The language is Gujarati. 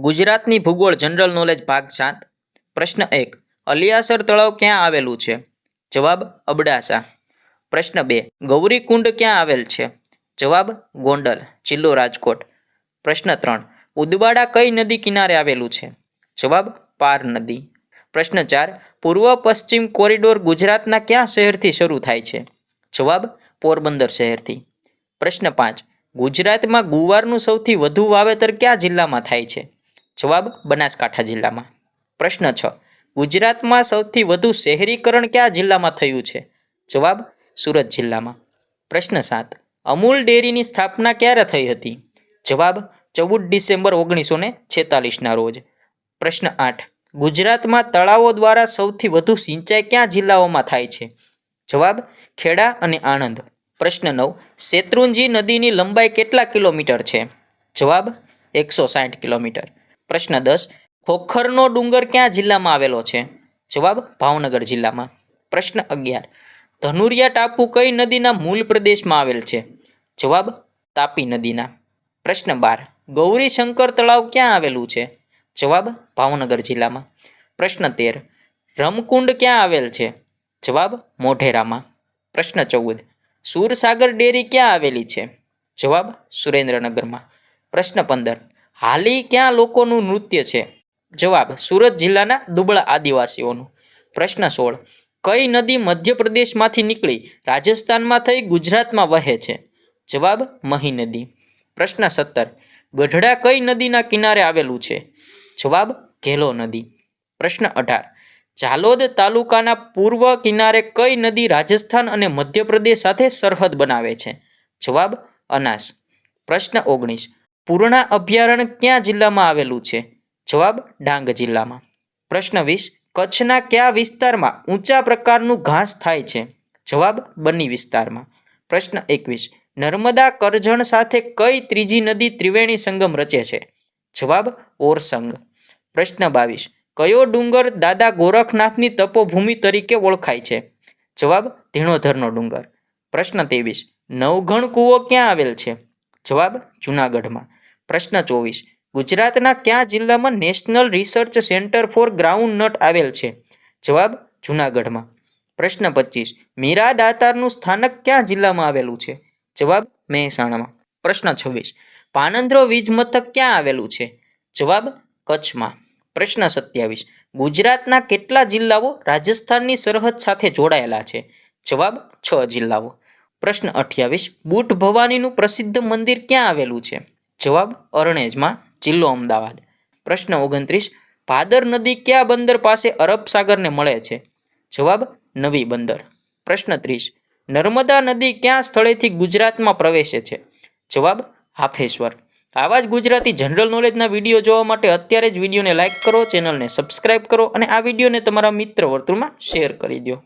ગુજરાતની ભૂગોળ જનરલ નોલેજ ભાગ સાત. પ્રશ્ન એક, અલિયાસર તળાવ ક્યાં આવેલું છે? જવાબ, અબડાસા. પ્રશ્ન બે, ગૌરીકુંડ ક્યાં આવેલ છે? જવાબ, ગોંડલ, જિલ્લો રાજકોટ. પ્રશ્ન ત્રણ, ઉદવાડા કઈ નદી કિનારે આવેલું છે? જવાબ, પાર નદી. પ્રશ્ન ચાર, પૂર્વ પશ્ચિમ કોરિડોર ગુજરાતના ક્યાં શહેરથી શરૂ થાય છે? જવાબ, પોરબંદર શહેરથી. પ્રશ્ન પાંચ, ગુજરાતમાં ગુવારનું સૌથી વધુ વાવેતર કયા જિલ્લામાં થાય છે? જવાબ બનાસકાંઠા જિલ્લામાં. પ્રશ્ન છ, ગુજરાતમાં સૌથી વધુ શહેરીકરણ કયા જિલ્લામાં થયું છે? જવાબ, સુરત જિલ્લામાં. પ્રશ્ન સાત, અમૂલ ડેરીની સ્થાપના ક્યારે થઈ હતી? જવાબ, ચૌદ ડિસેમ્બર ઓગણીસો ને છેતાલીસના રોજ. પ્રશ્ન આઠ, ગુજરાતમાં તળાવો દ્વારા સૌથી વધુ સિંચાઈ કયા જિલ્લાઓમાં થાય છે? જવાબ, ખેડા અને આણંદ. પ્રશ્ન નવ, શેત્રુંજી નદીની લંબાઈ કેટલા કિલોમીટર છે? જવાબ, એકસો સાઠ કિલોમીટર. પ્રશ્ન દસ, ખોખરનો ડુંગર ક્યાં જિલ્લામાં આવેલો છે? જવાબ, ભાવનગર જિલ્લામાં. પ્રશ્ન અગિયાર, ધનુરિયા ટાપુ કઈ નદીના મૂળ પ્રદેશમાં આવેલ છે? જવાબ, તાપી નદીના. પ્રશ્ન બાર, ગૌરીશંકર તળાવ ક્યાં આવેલું છે? જવાબ, ભાવનગર જિલ્લામાં. પ્રશ્ન તેર, રમકુંડ ક્યાં આવેલ છે? જવાબ, મોઢેરામાં. પ્રશ્ન ચૌદ, સુરસાગર ડેરી ક્યાં આવેલી છે? જવાબ, સુરેન્દ્રનગરમાં. પ્રશ્ન પંદર હાલી ક્યાં લોકોનું નૃત્ય છે? જવાબ, સુરત જિલ્લાના દુબળા આદિવાસીઓનું. પ્રશ્ન સોળ, કઈ નદી મધ્યપ્રદેશમાંથી નીકળી રાજસ્થાનમાં થઈ ગુજરાતમાં વહે છે? જવાબ, મહી નદી. પ્રશ્ન સત્તર, ગઢડા કઈ નદીના કિનારે આવેલું છે? જવાબ, ઘેલો નદી. પ્રશ્ન અઢાર, ઝાલોદ તાલુકાના પૂર્વ કિનારે કઈ નદી રાજસ્થાન અને મધ્યપ્રદેશ સાથે સરહદ બનાવે છે? જવાબ, અનાસ. પ્રશ્ન ઓગણીસ પૂર્ણા અભયારણ્ય ક્યાં જિલ્લામાં આવેલું છે? જવાબ, ડાંગ જિલ્લામાં. પ્રશ્ન વીસ, કચ્છના કયા વિસ્તારમાં ઊંચા પ્રકારનું ઘાસ થાય છે? જવાબ બની વિસ્તારમાં. પ્રશ્ન એકવીસ, નર્મદા કરજણ સાથે કઈ ત્રીજી નદી ત્રિવેણી સંગમ રચે છે? જવાબ, ઓરસંગ. પ્રશ્ન બાવીસ, કયો ડુંગર દાદા ગોરખનાથની તપોભૂમિ તરીકે ઓળખાય છે? જવાબ, ધીણોધરનો ડુંગર. પ્રશ્ન ત્રેવીસ, નવઘણ કૂવો ક્યાં આવેલ છે? જવાબ, જૂનાગઢમાં. પ્રશ્ન ચોવીસ. ગુજરાતના કયા જિલ્લામાં national research centre for ground આવેલ છે? જવાબ, જૂનાગઢમાં. પ્રશ્ન પચીસ. મીરા દાતારનું સ્થાનક ક્યાં જિલ્લામાં આવેલું છે? જવાબ, મહેસાણામાં. પ્રશ્ન છવ્વીસ. પાનંદ્રો વીજ મથક ક્યાં આવેલું છે? જવાબ, કચ્છમાં. પ્રશ્ન સત્યાવીસ. ગુજરાતના કેટલા જિલ્લાઓ રાજસ્થાનની સરહદ સાથે જોડાયેલા છે? જવાબ, છ જિલ્લાઓ. પ્રશ્ન અઠ્યાવીસ. બુટ ભવાનીનું પ્રસિદ્ધ મંદિર ક્યાં આવેલું છે? જવાબ અરણેજમાં જિલ્લો અમદાવાદ. પ્રશ્ન ઓગણત્રીસ, ભાદર નદી કયા બંદર પાસે અરબ સાગરને મળે છે? જવાબ, નવી બંદર. પ્રશ્ન ત્રીસ, નર્મદા નદી કયા સ્થળેથી ગુજરાતમાં પ્રવેશે છે? જવાબ, હાફેશ્વર. આવા જ ગુજરાતી જનરલ નોલેજના વીડિયો જોવા માટે અત્યારે જ વિડીયોને લાઇક કરો, ચેનલને સબસ્ક્રાઇબ કરો અને આ વિડીયોને તમારા મિત્ર વર્તુળમાં શેર કરી દો.